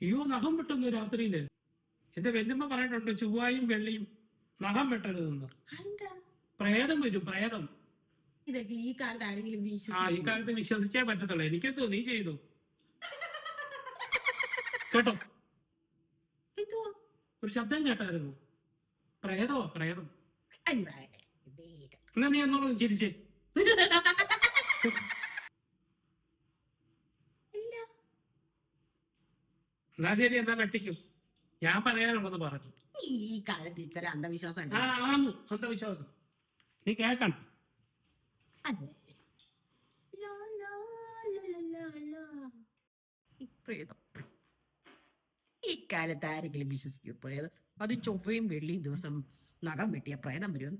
നഖം വെട്ടുന്നു രാത്രിയിൽ. എന്റെ വെല്ലുമ്മ പറഞ്ഞിട്ടുണ്ട് ചൊവ്വായും വെള്ളിയും നഖം വെട്ടരുതെന്ന്. പ്രേതം വരും പ്രേതം. ഇതൊക്കെ ഈ കാലത്ത് ആരെങ്കിലും ആ ഈ കാലത്ത് വിശ്വസിച്ചേ പറ്റത്തുള്ളൂ. എനിക്കെന്തോ നീ ചെയ്തു. കേട്ടോ? ഒരു ശബ്ദം കേട്ടായിരുന്നു. പ്രേതോ പ്രേതം. അയ്യോ, എന്നാ നീ എന്നോട് ചിരിച്ചേ. എന്നാ ശരി എന്നാ വെട്ടിക്കും. ഞാൻ പറയാനുള്ളത് പറഞ്ഞു. ഈ കാലത്ത് ഇത്തരം അന്ധവിശ്വാസം ഉണ്ട്. ആ ആന്നു അന്ധവിശ്വാസം. നീ കേക്കണം ഇക്കാലത്ത് ആരെങ്കിലും വിശ്വസിക്കും പ്രേതം അത് ചൊവ്വയും വെള്ളിയും ദിവസം നഖം വെട്ടിയ പ്രേതം വരും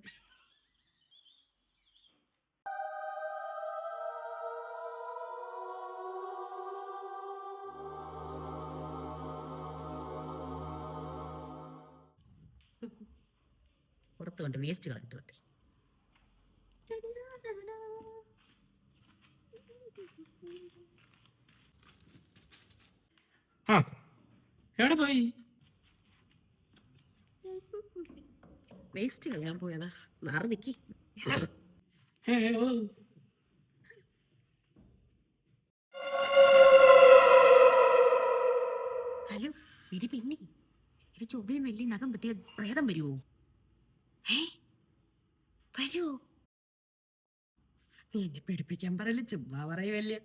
പുറത്ത് കൊണ്ട് വേസ്റ്റ് കളഞ്ഞിട്ട് കൊണ്ട് ആ എവിടെ പോയി? വേസ്റ്റ് കളയാൻ പോയതാ. മാറി നിക്കി. ഹലോ ഇരി പിന്നെ. ഇരി ചൊവ്വയും വലിയ നഖം പറ്റിയ പ്രേതം വരുമോ ഏ വരുമോ നീ എന്നെ പേടിപ്പിക്കാൻ പറയല്ലേ ചുമ്മാ പറയുമല്ലേ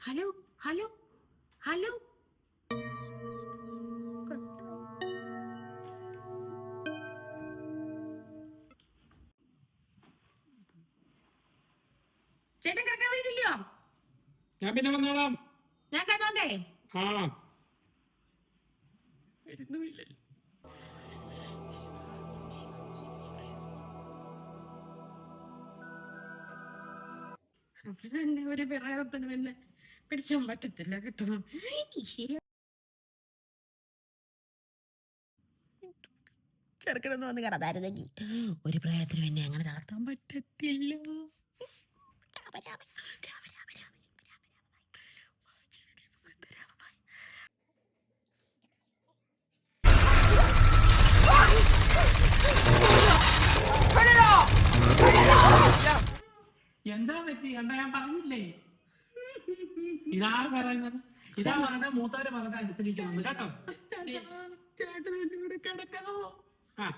ഹലോ ഹലോ ഹലോ. ചേട്ടൻ കിടക്കാൻ വരുന്നില്ലയോ ഞാൻ പിന്നെ വന്നോളാം. ഞാൻ കണ്ടോണ്ടേ ആ. എന്നെ ഒരു പ്രേതത്തിന് പിന്നെ പിടിക്കാൻ പറ്റത്തില്ല കിട്ടണം ചെറുക്കണമെന്ന് വന്ന് കിടന്നായിരുന്നെങ്കിൽ ഒരു പ്രയത്നം എന്നെ അങ്ങനെ നടത്താൻ പറ്റത്തില്ല. എന്താ പറ്റി? എന്താ ഞാൻ പറഞ്ഞില്ലേ? ഇതാ പറയുന്നത്. ഇതാ പറഞ്ഞ മൂത്തവര് പറഞ്ഞ അനുസരിക്കണം കേട്ടോ? കിടക്കണോ? ആ.